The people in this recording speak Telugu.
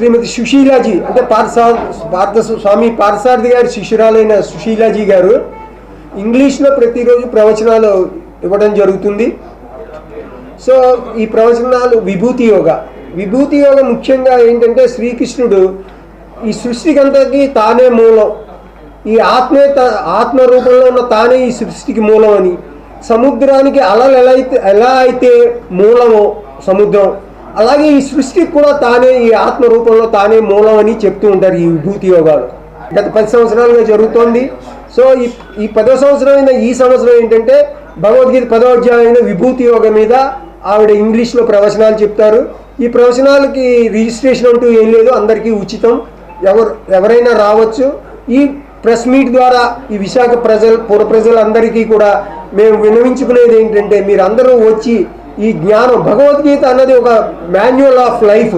శ్రీమతి సుశీలాజీ అంటే పార్సా భారత స్వామి పార్సార్థి గారి శిష్యురాలైన సుశీలాజీ గారు ఇంగ్లీష్లో ప్రతిరోజు ప్రవచనాలు ఇవ్వడం జరుగుతుంది. సో ఈ ప్రవచనాలు విభూతి యోగ. విభూతి యోగ ముఖ్యంగా ఏంటంటే శ్రీకృష్ణుడు ఈ సృష్టికంతకి తానే మూలం. ఈ ఆత్మే త- ఆత్మ రూపంలో ఉన్న తానే ఈ సృష్టికి మూలం అని. సముద్రానికి అలలు ఎలా అయితే ఎలా అయితే మూలమో సముద్రం అలాగే ఈ సృష్టికి కూడా తానే ఈ ఆత్మ రూపంలో తానే మూలం అని చెప్తూ ఉంటారు ఈ విభూతి యోగాలు. గత పది సంవత్సరాలుగా జరుగుతోంది. సో ఈ ఈ పదో సంవత్సరమైన ఈ సంవత్సరం ఏంటంటే భగవద్గీత పదో అధ్యాయమైన విభూతి యోగ మీద ఆవిడ ఇంగ్లీష్లో ప్రవచనాలు చెప్తారు. ఈ ప్రవచనాలకి రిజిస్ట్రేషన్ అంటూ ఏం లేదు అందరికీ ఉచితం. ఎవరు ఎవరైనా రావచ్చు. ఈ ప్రెస్ మీట్ ద్వారా ఈ విశాఖ ప్రజలు పుర ప్రజలందరికీ కూడా మేము వినవించుకునేది ఏంటంటే మీరు అందరూ వచ్చి ఈ జ్ఞానం భగవద్గీత అన్నది ఒక మాన్యువల్ ఆఫ్ లైఫ్